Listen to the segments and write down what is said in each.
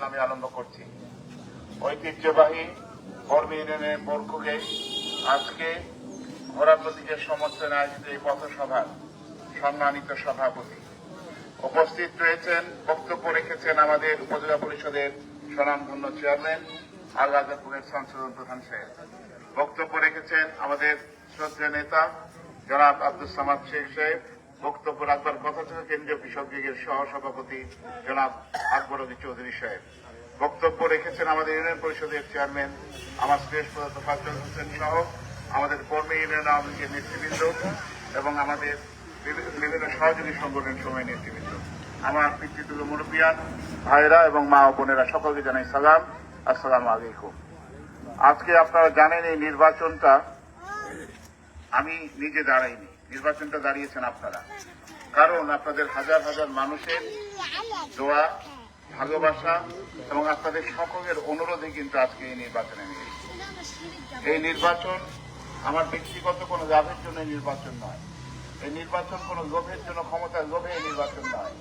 নামে করছি। ঐতিহ্যবাহী সম্মানিত সভাপতি। উপস্থিত রয়েছেন, বক্তব্য রেখেছেন আমাদের উপজেলা পরিষদের স্বনামধন্য চেয়ারম্যান আর সংশোধন প্রধান সাহেব। বক্তব্য রেখেছেন আমাদের শ্রদ্ধা নেতা জনাব আব্দুল সামাদ শেখ সাহেব, বক্তব্য রাখবার কথা ছিল কেন্দ্রীয় কৃষক লীগের সহসভাপতি জনাব আকবর আলী চৌধুরী সাহেব। বক্তব্য রেখেছেন আমাদের ইউনিয়ন পরিষদের চেয়ারম্যান, আমার শ্রেষ্ঠ ফাজল হোসেন সহ আমাদের কর্মী ইউনিয়ন আওয়ামী লীগের নেতৃবৃন্দ এবং আমাদের বিভিন্ন সহযোগী সংগঠন সময় নেতৃবৃন্দ। আমার পিতৃতুল্য মুরব্বিয়ান ভাইরা এবং মা ও বোনেরা, সকলকে জানাই সালাম। আসসালাম আলাইকুম। আজকে আপনারা জানেন এই নির্বাচনটা আমি নিজে দাঁড়াইনি, নির্বাচনটা দাঁড়িয়েছেন আপনারা। কারণ আপনাদের হাজার হাজার মানুষের দোয়া, ভালোবাসা এবং আপনাদের সকলের অনুরোধে কিন্তু আজকে এই নির্বাচনে নিয়ে এই নির্বাচন আমার ব্যক্তিগত কোনো লাভের জন্য নির্বাচন নয়। এই নির্বাচন কোনো লোভের জন্য, ক্ষমতার লোভে এই নির্বাচন নয়।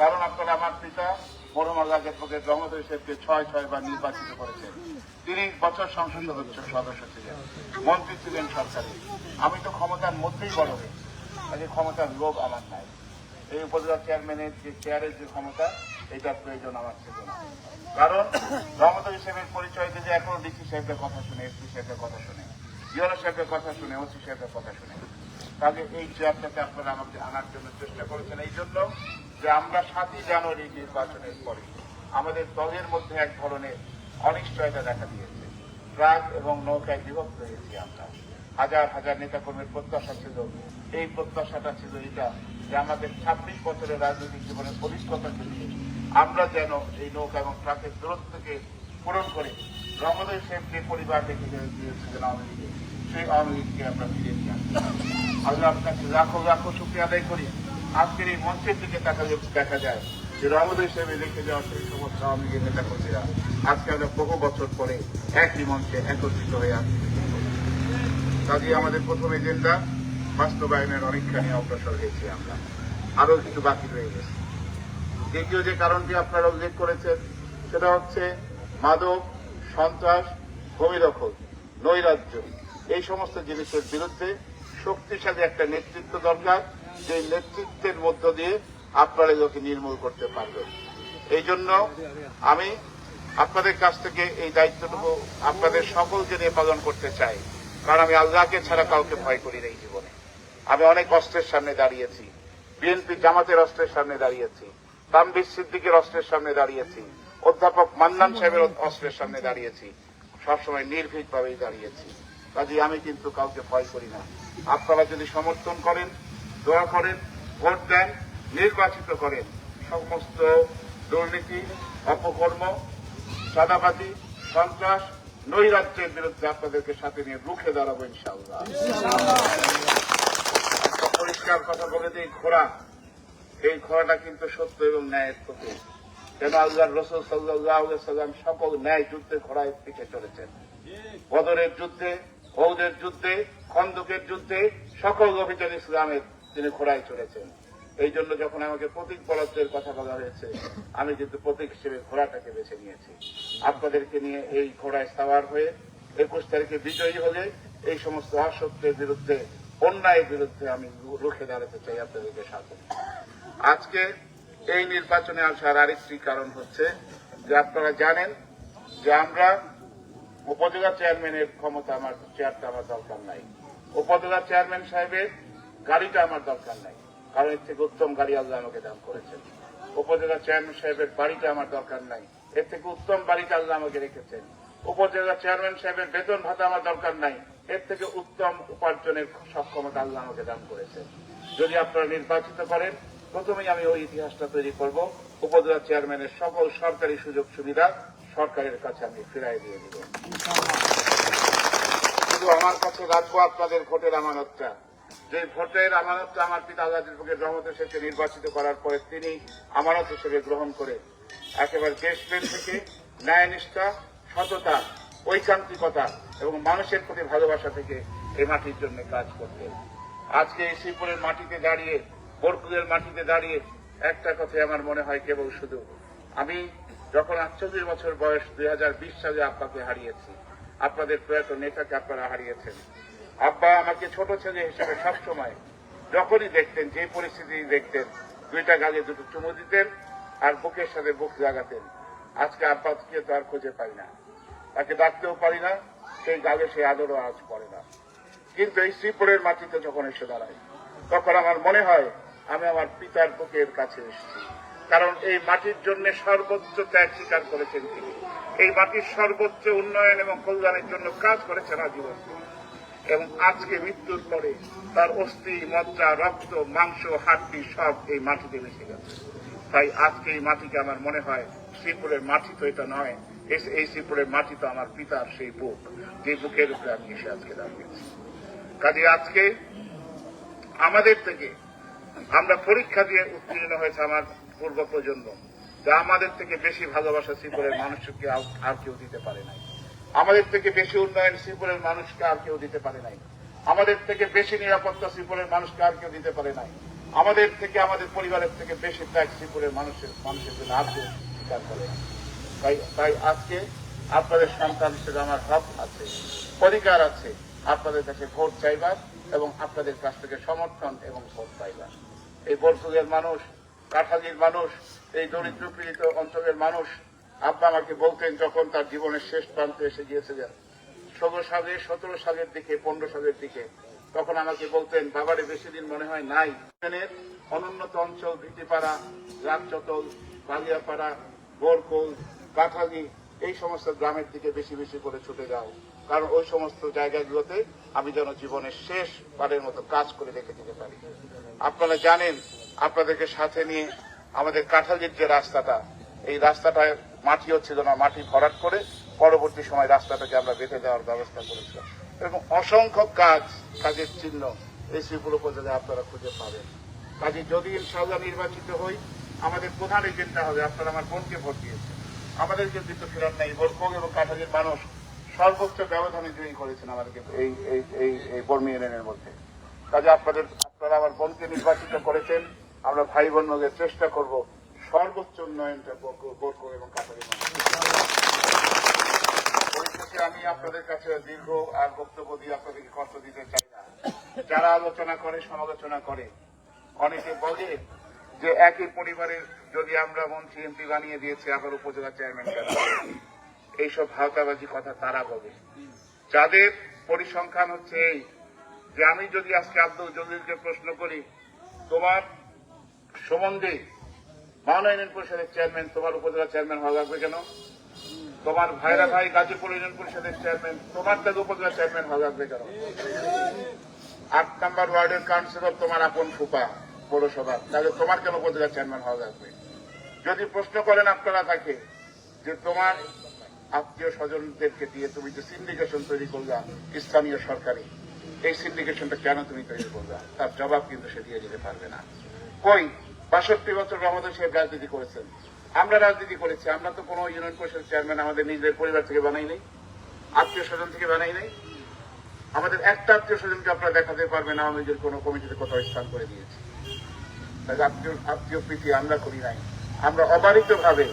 কারণ আপনারা আমার পিতা মরহম আল্লাহ পক্ষের রহমত হিসেবকে ছয় ছয় বার নির্বাচিত করেছেন। তিরিশ বছর সংসদ সদস্য সদস্য ছিলেন, মন্ত্রী ছিলেন সরকারি আমি তো ক্ষমতার মধ্যেই বড় হয়েছি কাজে ক্ষমতার লোভ আমার নাই। এই উপজেলা চেয়ারম্যানের যে চেয়ারের যে ক্ষমতা, এটার প্রয়োজন আমার ছিল না। কারণ রহমত হিসেবের পরিচয় দিয়ে এখনও ডিসি সাহেবের কথা শুনে, এসপি সাহেবের কথা শুনে ইউনো সাহেবের কথা শুনে, ওসি সাহেবের কথা শুনে। তাহলে এই চেয়ারটাকে আপনারা আমাকে আনার জন্য চেষ্টা করেছেন। এই জন্য যে আমরা সাতই জানুয়ারি নির্বাচনের পরে আমাদের দলের মধ্যে এক ধরনের অনিশ্চয়তা দেখা দিয়েছে। ট্রাক এবং নৌকায় বিভক্ত হয়েছি আমরা। হাজার হাজার নেতাকর্মীর প্রত্যাশা ছিল। এই প্রত্যাশাটা ছিল এটা যে আমাদের ছাব্বিশ বছরের রাজনৈতিক জীবনের অভিজ্ঞতাকে নিয়ে আমরা যেন এই নৌকা এবং ট্রাকের দূরত্বকে পূরণ করে শেখ যে পরিবার রেখে দিয়েছিলেন আওয়ামী লীগে। সেই আওয়ামী লীগকে আমরা ফিরিয়ে নিয়ে আসছি আল্লাহ আপনাকে লাখো লাখো শুক্রিয়া আদায় করি। আজকের এই মঞ্চের দিকে দেখা যায় যে রহমদ হিসেবে রেখে যাওয়া সেই সমস্ত আওয়ামী লীগের নেতা কর্মীরা আজকে আমরা বহু বছর পরে একই মঞ্চে একত্রিত হয়ে আসছি কাজে আমাদের প্রথম এজেন্ডা বাস্তবায়নের অনেকখানি অগ্রসর হয়েছি আমরা। আরও কিছু বাকি রয়ে গেছে। দ্বিতীয় যে কারণটি আপনারা উল্লেখ করেছেন, সেটা হচ্ছে মাদক, সন্ত্রাস, ভূমি দখল, নৈরাজ্য। এই সমস্ত জিনিসের বিরুদ্ধে শক্তিশালী একটা নেতৃত্ব দরকার। যে নেতৃত্বের মধ্য দিয়ে আপনারা এগুলোকে নির্মূল করতে পারবেন। এই জন্য আমি আপনাদের কাছ থেকে এই দায়িত্বটুকু আপনাদের সকলকে নিয়ে পালন করতে চাই। কারণ আমি আল্লাহকে ছাড়া কাউকে ভয় করি না এই জীবনে। আমি অনেক অস্ত্রের সামনে দাঁড়িয়েছি। বিএনপি জামাতের অস্ত্রের সামনে দাঁড়িয়েছি। তানবির সিদ্দিকের অস্ত্রের সামনে দাঁড়িয়েছি। অধ্যাপক মান্নান সাহেবের অস্ত্রের সামনে দাঁড়িয়েছি। সবসময় নির্ভীকভাবেই দাঁড়িয়েছি। কাজে আমি কিন্তু কাউকে ভয় করি না। আপনারা যদি সমর্থন করেন দোয়া করেন ভোট দেন, নির্বাচিত করেন। সমস্ত দুর্নীতি, অপকর্ম, চাঁদাবাজি, সন্ত্রাস, নৈরাজ্যের বিরুদ্ধে আপনাদেরকে সাথে নিয়ে রুখে দাঁড়াবো ইনশাআল্লাহ। পরিষ্কার কথা বলে এই ঘোড়া। এই ঘোড়াটা কিন্তু সত্য এবং ন্যায়ের প্রতীক। কেন আল্লাহ রসুল সাল্লাহ সাল্লাম সকল ন্যায় যুদ্ধে ঘোড়ায় পিঠে চলেছেন বদরের যুদ্ধে বৌদের যুদ্ধে, খন্দকের যুদ্ধে সকল অভিযান ইসলামের তিনি ঘোড়ায় চলেছেন। এই জন্য যখন আমাকে প্রতীক বরাদ্দের কথা বলা হয়েছে, আমি কিন্তু প্রতীক হিসেবে ঘোড়াটাকে বেছে নিয়েছি। আপনাদেরকে নিয়ে এই ঘোড়ায় সাওয়ার হয়ে একুশ তারিখে বিজয়ী হলে এই সমস্ত অসত্যের বিরুদ্ধে, অন্যায়ের বিরুদ্ধে আমি রুখে দাঁড়াতে চাই আপনাদেরকে সাথে আজকে এই নির্বাচনে আসার আরেকটি কারণ হচ্ছে যে আপনারা জানেন যে আমরা উপজেলা চেয়ারম্যানের ক্ষমতা আমার, চেয়ারটা আমার দরকার নাই। উপজেলা চেয়ারম্যান সাহেবের গাড়িটা আমার দরকার নাই। কারণ এর থেকে উত্তম গাড়ি আল্লাহ আমাকে দান করেছেন। উপজেলা চেয়ারম্যান সাহেবের বাড়িটা আমার দরকার নাই। এর থেকে উত্তম বাড়িটা আল্লাহ আমাকে রেখেছেন। উপজেলা চেয়ারম্যান সাহেবের বেতন ভাতা আমার দরকার নাই। এর থেকে উত্তম উপার্জনের সক্ষমতা আল্লাহ আমাকে দান করেছেন। যদি আপনারা নির্বাচিত করেন প্রথমেই আমি ওই ইতিহাসটা তৈরি করব। উপজেলা চেয়ারম্যানের সকল সরকারি সুযোগ সুবিধা সরকারের কাছে আমি ফিরাই দিয়ে দিব। শুধু আমার কাছে রাখব আপনাদের ভোটের আমানতটা। যে ভোটের আমানতটা আমার পিতা আল্লাহ দিলফকের রহমত নির্বাচিত করার পরে তিনি আমানত হিসেবে গ্রহণ করে একেবারে দেশপ্রেম থেকে ন্যায়নিষ্ঠা, সততা, ঐকান্তিকতা এবং মানুষের প্রতি ভালোবাসা থেকে এই মাটির জন্য কাজ করতেন আজকে এই শ্রীপুরের মাটিতে দাঁড়িয়ে বরকুদের মাটিতে দাঁড়িয়ে একটা কথাই আমার মনে হয় কেবল শুধু। আমি যখন আটচল্লিশ বছর বয়স দুই হাজার বিশ সালে আপনাকে হারিয়েছি, আপনাদের প্রয়াত নেতাকে আপনারা হারিয়েছেন। আব্বা আমাকে ছোট ছেলে হিসেবে সবসময় যখনই দেখতেন, যে পরিস্থিতি দেখতেন, দুইটা গালে দুটো চুমু দিতেন আর বুকের সাথে বুক লাগাতেন। আজকে আব্বাকে তো আর খুঁজে পাই না। তাকে ডাকতেও পারি না, সেই গালে সেই আদরও আজ পড়ে না। কিন্তু এই শ্রীপুরের মাটিতে যখন এসে দাঁড়াই, তখন আমার মনে হয় আমি আমার পিতার বুকের কাছে এসেছি। কারণ এই মাটির জন্য সর্বোচ্চ ত্যাগ স্বীকার করেছেন তিনি। এই মাটির সর্বোচ্চ উন্নয়ন এবং কল্যাণের জন্য কাজ করেছেন আজীবন এবং আজকে মৃত্যুর পরে তার অস্থি, মজ্জা, রক্ত, মাংস, হাড্ডি সব এই মাটিতে মিশে গেছে। তাই আজকে এই মাটিকে আমার মনে হয় শ্রীপুরের মাটি তো এটা নয় এই শ্রীপুরের মাটি তো আমার পিতার সেই বুক, যে বুকের উপরে আমি এসে আজকে দাঁড়িয়েছি। কাজে আজকে আমাদের থেকে আমরা পরীক্ষা দিয়ে উত্তীর্ণ হয়েছে আমার পূর্ব প্রজন্ম যা আমাদের থেকে বেশি ভালোবাসা শ্রীপুরের মানুষকে আর- কেউ দিতে পারে নাই। আমাদের থেকে বেশি উন্নয়ন শ্রীপুরের মানুষকে আর কেউ দিতে পারে নাই। আমাদের থেকে বেশি নিরাপত্তা শ্রীপুরের মানুষকে আর কেউ দিতে পারে নাই। আমাদের থেকে, আমাদের পরিবারের থেকে বেশি ত্যাগ শ্রীপুরের মানুষের মানুষের জন্য আর কেউ স্বীকার করে তাই তাই আজকে আপনাদের সন্তান হিসেবে আমার হক আছে, অধিকার আছে আপনাদের কাছে ভোট চাইবার এবং আপনাদের কাছ থেকে সমর্থন এবং ভোট পাইবার। এই বর্ষদের মানুষ, কাঠালির মানুষ, এই দরিদ্র পীড়িত অঞ্চলের মানুষ আব্বা আমাকে বলতেন যখন তার জীবনের শেষ প্রান্তে এসে গিয়েছিলেন, ষোলো সালে, সতেরো সালের দিকে, পনেরো সালের দিকে, তখন আমাকে বলতেন, বাবারে, বেশি দিন মনে হয় নাই। অনুন্নত অঞ্চল, ভিটিপাড়া রাজচতল বালিয়াপাড়া বোরকোল কাঠালি এই সমস্ত গ্রামের দিকে বেশি বেশি করে ছুটে যাও। কারণ ওই সমস্ত জায়গাগুলোতে আমি যেন জীবনের শেষ বারের মতো কাজ করে রেখে দিতে পারি। আপনারা জানেন, আপনাদেরকে সাথে নিয়ে আমাদের কাঁঠালির যে রাস্তাটা, এই রাস্তাটায় মাটিও ছিল না, মাটি ভরাট করে পরবর্তী সময় রাস্তাটাকে আমরা বেঁধে দেওয়ার ব্যবস্থা করেছিলাম। এবং অসংখ্য কাজ, কাজের চিহ্ন এই শ্রীপুর উপজেলায় আপনারা খুঁজে পাবেন। কাজে যদি ইনশাআল্লাহ নির্বাচিত হই, আমাদের প্রধান এজেন্ডা হবে আপনারা আমার বোনকে ভোট দিয়েছেন আমাদেরকে কিন্তু ফেরার নেই বোরকং এবং কাঠালির মানুষ। সর্বোচ্চ ব্যবধানে জয়ী করেছেন আমাদেরকে এই এই এই বর্মী ইউনিয়নের মধ্যে। কাজে আপনাদের, আপনারা আমার বোনকে নির্বাচিত করেছেন। আমরা ভাই বোন চেষ্টা করব সর্বোচ্চ উন্নয়নটা বোরকং এবং কাঠালির মানুষ আমি আপনাদের কাছে দীর্ঘ আর বক্তব্য দিয়ে আপনাদেরকে কষ্ট দিতে চাই না। যারা আলোচনা করে, সমালোচনা করে, অনেকে বলে যে একই পরিবারের যদি আমরা মন্ত্রী এমপি বানিয়ে দিয়েছি, আবার উপজেলা চেয়ারম্যান কেন? এইসব ভাওতাবাজি কথা তারা বলে। যাদের পরিসংখ্যান হচ্ছে এই, যে আমি যদি আজকে আব্দুল জলিলকে প্রশ্ন করি, তোমার সম্বন্ধে মাওনা ইউনিয়ন পরিষদের চেয়ারম্যান, তোমার উপজেলা চেয়ারম্যান হওয়া লাগবে কেন? তোমার ভাইরা ভাই গাজীপুর ইউনিয়ন পরিষদের চেয়ারম্যান, তোমার থেকে উপজেলা চেয়ারম্যান হওয়া লাগবে কেন? আট নাম্বার ওয়ার্ডের কাউন্সিলর তোমার আপন ফুপা, পৌরসভা। তাহলে তোমার কেন উপজেলা চেয়ারম্যান হওয়া লাগবে? যদি প্রশ্ন করেন আপনারা তাকে, যে তোমার আত্মীয় স্বজনদেরকে দিয়ে তুমি যে সিন্ডিকেশন তৈরি করলা স্থানীয় সরকারি, এই সিন্ডিকেশনটা কেন তুমি তৈরি করলা? তার জবাব কিন্তু সে দিয়ে যেতে পারবে না। কই? বাষট্টি বছর রহমতুল সাহেব রাজনীতি করেছেন। আমরা রাজনীতি করেছি, আমরা তো কোনো ইউনিয়ন পরিষদ চেয়ারম্যান আমাদের নিজেদের পরিবার থেকে বানাই নাই, আত্মীয় স্বজন থেকে বানাই নাই। আমাদের একটা আত্মীয় স্বজনকে আপনারা দেখাতে পারবেন, আওয়ামী লীগের কোনো কমিটিতে কোথাও স্থান করে দিয়েছি। আত্মীয় আত্মীয় প্রীতি আমরা করি নাই। আমরা অবারিত ভাবে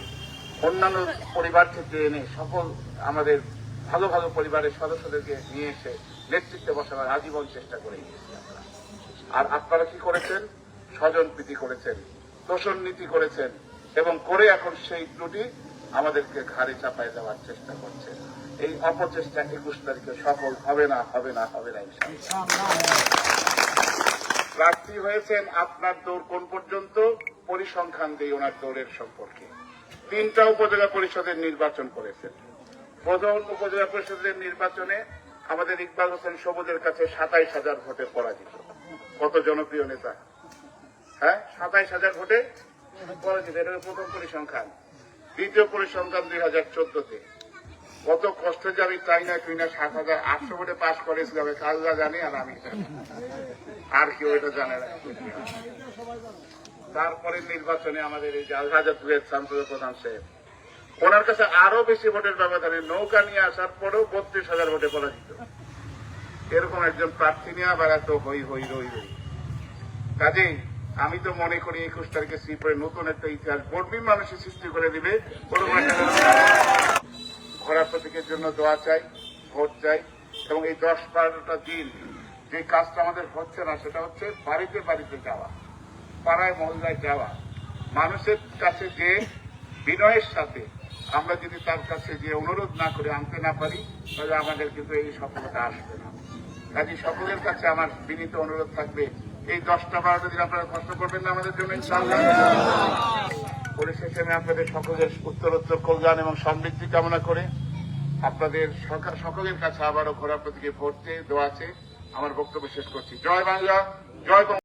অন্যান্য পরিবার থেকে এনে সকল আমাদের ভালো ভালো পরিবারের সদস্যদেরকে নিয়ে এসে নেতৃত্বে বসাবার আজীবন চেষ্টা করে গিয়েছি আমরা। আর আপনারা কি করেছেন? স্বজন প্রীতি করেছেন দোষণ নীতি করেছেন, এবং করে এখন সেই ত্রুটি আমাদেরকে ঘাড়ে চাপায় দেওয়ার চেষ্টা করছে। এই অপচেষ্টা একুশ তারিখে সফল হবে না হবে না হবে না প্রার্থী হয়েছেন আপনার দৌড় কোন পর্যন্ত? পরিসংখ্যান দিয়ে ওনার দৌড়ের সম্পর্কে। তিনটা উপজেলা পরিষদের নির্বাচন করেছেন। প্রধান উপজেলা পরিষদের নির্বাচনে আমাদের ইকবাল হোসেন সবুজের কাছে সাতাইশ হাজার ভোটে পরাজিত। কত জনপ্রিয় নেতা? হ্যাঁ? সাতাইশ হাজার ভোটে পরাজিত, এটা প্রথম পরিসংখ্যান। দ্বিতীয় পরিসংখ্যান দুই হাজার চোদ্দতে। কত কষ্ট যে আমি তাই না, তুই না, সাত হাজার আটশো ভোটে পাশ করেছিলাম কাজরা জানি আর আমি আর কেউ এটা জানে না। তারপরে নির্বাচনে আমাদের এই যে আলহাজাতুয়ের সাংসদ প্রধান সাহেব। ওনার কাছে আরও বেশি ভোটের ব্যবধানে নৌকা নিয়ে আসার পরেও বত্রিশ হাজার ভোটে পরাজিত। এরকম একজন প্রার্থী নিয়ে এত হই হই রই রই। কাজেই আমি তো মনে করি একুশ তারিখে শ্রীপুরে নতুন একটা ইতিহাস বর্মী মানুষের সৃষ্টি করে দিবে। ঘোড়া প্রতীকের জন্য দোয়া চাই ভোট চাই এবং এই দশ বারোটা দিন যে কাজটা আমাদের হচ্ছে না সেটা হচ্ছে বাড়িতে বাড়িতে যাওয়া পাড়ায় মহল্লায় যাওয়া। মানুষের কাছে যে বিনয়ের সাথে আমরা যদি তার কাছে যে অনুরোধ না করে আনতে না পারি তাহলে আমাদের কিন্তু এই সফলতা আসবে না। কাজে সকলের কাছে আমার বিনীত অনুরোধ থাকবে এই দশটা বারোটা দিন আপনারা কষ্ট করবেন না আমাদের জন্য পরিশেষে আমি আপনাদের সকলের উত্তরোত্তর কল্যাণ এবং সমৃদ্ধি কামনা করে আপনাদের সকা- সকলের কাছে আবারও ঘোরা প্রতীকে ভোট চেয়ে আমার বক্তব্য শেষ করছি। জয় বাংলা, জয়